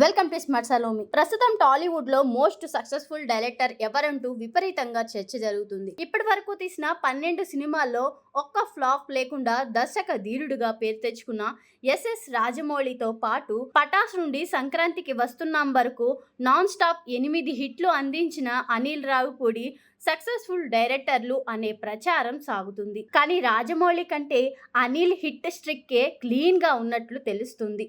Welcome to smart Salomi ప్రస్తుతం టాలీవుడ్లో most successful director ఎవరంటూ విపరీతంగా చర్చ జరుగుతుంది. ఇప్పటి వరకు తీసిన పన్నెండు సినిమాల్లో ఒక్క ఫ్లాప్ లేకుండా దర్శక ధీరుడుగా పేరు తెచ్చుకున్న ఎస్ఎస్ రాజమౌళితో పాటు పటాస్ నుండి సంక్రాంతికి వస్తున్నాం వరకు నాన్ స్టాప్ ఎనిమిది హిట్లు అందించిన అనిల్ రావుపూడి సక్సెస్ఫుల్ డైరెక్టర్లు అనే ప్రచారం సాగుతుంది. కానీ రాజమౌళి కంటే అనిల్ హిట్ స్ట్రిక్కే క్లీన్గా ఉన్నట్లు తెలుస్తుంది.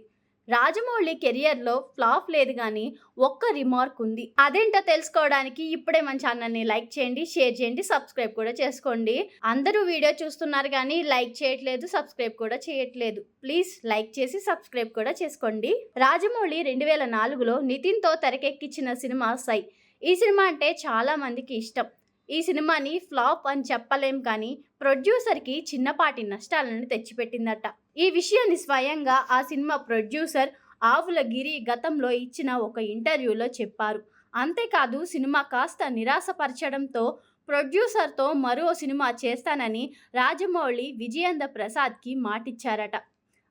రాజమౌళి కెరియర్లో ఫ్లాప్ లేదు కానీ ఒక్క రిమార్క్ ఉంది. అదేంటో తెలుసుకోవడానికి ఇప్పుడే మన ఛానల్ని లైక్ చేయండి షేర్ చేయండి సబ్స్క్రైబ్ కూడా చేసుకోండి. అందరూ వీడియో చూస్తున్నారు కానీ లైక్ చేయట్లేదు సబ్స్క్రైబ్ కూడా చేయట్లేదు. ప్లీజ్ లైక్ చేసి సబ్స్క్రైబ్ కూడా చేసుకోండి. రాజమౌళి రెండు వేల నాలుగులో నితిన్తో తెరకెక్కించిన సినిమా సై. ఈ సినిమా అంటే చాలా మందికి ఇష్టం. ఈ సినిమాని ఫ్లాప్ అని చెప్పలేం కానీ ప్రొడ్యూసర్కి చిన్నపాటి నష్టాలను తెచ్చిపెట్టిందట. ఈ విషయాన్ని స్వయంగా ఆ సినిమా ప్రొడ్యూసర్ ఆవుల గిరి గతంలో ఇచ్చిన ఒక ఇంటర్వ్యూలో చెప్పారు. అంతేకాదు సినిమా కాస్త నిరాశపరచడంతో ప్రొడ్యూసర్తో మరో సినిమా చేస్తానని రాజమౌళి విజయేంద్ర ప్రసాద్కి మాటిచ్చారట.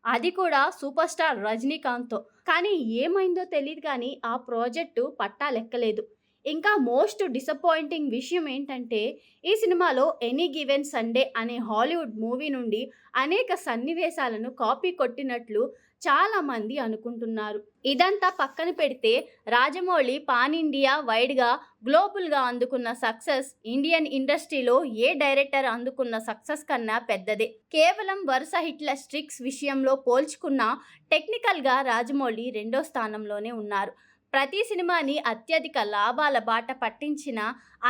అది కూడా సూపర్ స్టార్ రజనీకాంత్తో. కానీ ఏమైందో తెలియదు కానీ ఆ ప్రాజెక్టు పట్టాలెక్కలేదు. ఇంకా మోస్ట్ డిసప్పాయింటింగ్ విషయం ఏంటంటే ఈ సినిమాలో ఎనీ గివెన్ సండే అనే హాలీవుడ్ మూవీ నుండి అనేక సన్నివేశాలను కాపీ కొట్టినట్లు చాలామంది అనుకుంటున్నారు. ఇదంతా పక్కన పెడితే రాజమౌళి పాన్ ఇండియా వైడ్గా గ్లోబల్గా అందుకున్న సక్సెస్ ఇండియన్ ఇండస్ట్రీలో ఏ డైరెక్టర్ అందుకున్న సక్సెస్ కన్నా పెద్దదే. కేవలం వరుస హిట్ల స్ట్రిక్స్ విషయంలో పోల్చుకున్న టెక్నికల్గా రాజమౌళి రెండో స్థానంలోనే ఉన్నారు. ప్రతి సినిమాని అత్యధిక లాభాల బాట పట్టించిన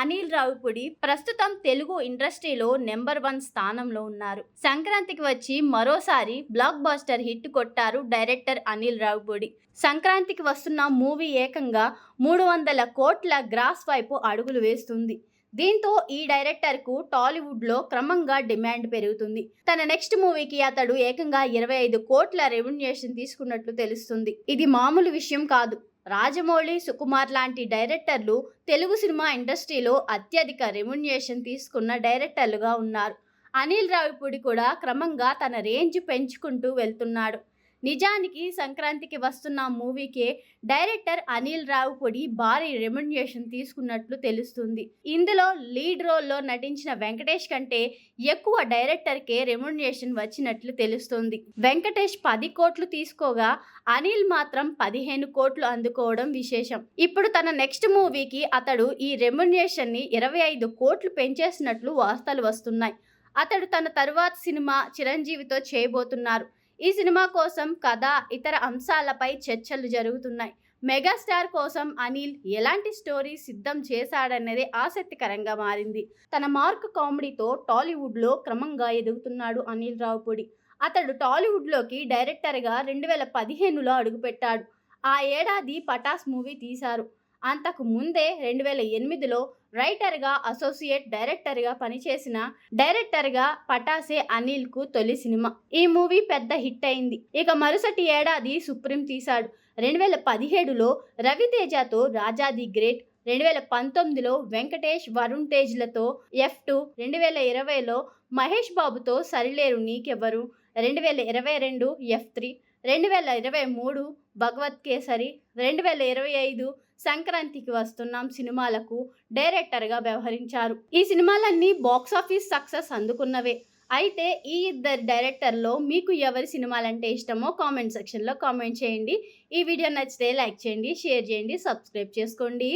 అనిల్ రావుపుడి ప్రస్తుతం తెలుగు ఇండస్ట్రీలో నెంబర్ వన్ స్థానంలో ఉన్నారు. సంక్రాంతికి వచ్చి మరోసారి బ్లాక్ బాస్టర్ హిట్ కొట్టారు డైరెక్టర్ అనిల్ రావిపూడి. సంక్రాంతికి వస్తున్న మూవీ ఏకంగా మూడు వందల కోట్ల గ్రాస్ వైపు అడుగులు వేస్తుంది. దీంతో ఈ డైరెక్టర్కు టాలీవుడ్లో క్రమంగా డిమాండ్ పెరుగుతుంది. తన నెక్స్ట్ మూవీకి అతడు ఏకంగా ఇరవై ఐదు కోట్ల రెవెన్యూషన్ తీసుకున్నట్లు తెలుస్తుంది. ఇది మామూలు విషయం కాదు. రాజమౌళి సుకుమార్ లాంటి డైరెక్టర్లు తెలుగు సినిమా ఇండస్ట్రీలో అత్యధిక రెమ్యునేషన్ తీసుకున్న డైరెక్టర్లుగా ఉన్నారు. అనిల్ రావిపూడి కూడా క్రమంగా తన రేంజ్ పెంచుకుంటూ వెళ్తున్నాడు. నిజానికి సంక్రాంతికి వస్తున్న మూవీకే డైరెక్టర్ అనిల్ రావుపొడి భారీ రెమ్యునేషన్ తీసుకున్నట్లు తెలుస్తుంది. ఇందులో లీడ్ రోల్లో నటించిన వెంకటేష్ కంటే ఎక్కువ డైరెక్టర్కే రెమ్యునేషన్ వచ్చినట్లు తెలుస్తుంది. వెంకటేష్ పది కోట్లు తీసుకోగా అనిల్ మాత్రం పదిహేను కోట్లు అందుకోవడం విశేషం. ఇప్పుడు తన నెక్స్ట్ మూవీకి అతడు ఈ రెమ్యునేషన్ని ఇరవై ఐదు కోట్లు పెంచేసినట్లు వార్తలు వస్తున్నాయి. అతడు తన తరువాత సినిమా చిరంజీవితో చేయబోతున్నారు. ఈ సినిమా కోసం కథ ఇతర అంశాలపై చర్చలు జరుగుతున్నాయి. మెగాస్టార్ కోసం అనిల్ ఎలాంటి స్టోరీ సిద్ధం చేశాడన్నదే ఆసక్తికరంగా మారింది. తన మార్క్ కామెడీతో టాలీవుడ్లో క్రమంగా ఎదుగుతున్నాడు అనిల్ రావుపూడి. అతడు టాలీవుడ్లోకి డైరెక్టర్గా రెండు వేల పదిహేనులో అడుగుపెట్టాడు. ఆ ఏడాది పటాస్ మూవీ తీశారు. అంతకు ముందే రెండు వేల ఎనిమిదిలో రైటర్గా అసోసియేట్ డైరెక్టర్గా పనిచేసిన డైరెక్టర్గా పటాసే అనిల్కు తొలి సినిమా. ఈ మూవీ పెద్ద హిట్ అయింది. ఇక మరుసటి ఏడాది సుప్రీం తీశాడు. రెండు వేల పదిహేడులో రవితేజతో రాజా ది గ్రేట్. రెండు వేల పంతొమ్మిదిలో వెంకటేష్ వరుణ్ తేజ్లతో ఎఫ్ టూ. రెండు వేల ఇరవైలో మహేష్ బాబుతో సరిలేరు నీకెవ్వరు. రెండు వేల ఇరవై రెండు ఎఫ్ త్రీ. రెండు వేల ఇరవై మూడు భగవత్ కేసరి. రెండు వేల ఇరవై ఐదు సంక్రాంతికి వస్తున్నాం సినిమాలకు డైరెక్టర్గా వ్యవహరించారు. ఈ సినిమాలన్నీ బాక్సాఫీస్ సక్సెస్ అందుకున్నవే. అయితే ఈ ఇద్దరు డైరెక్టర్లో మీకు ఎవరి సినిమాలంటే ఇష్టమో కామెంట్ సెక్షన్లో కామెంట్ చేయండి. ఈ వీడియో నచ్చితే లైక్ చేయండి షేర్ చేయండి సబ్స్క్రైబ్ చేసుకోండి.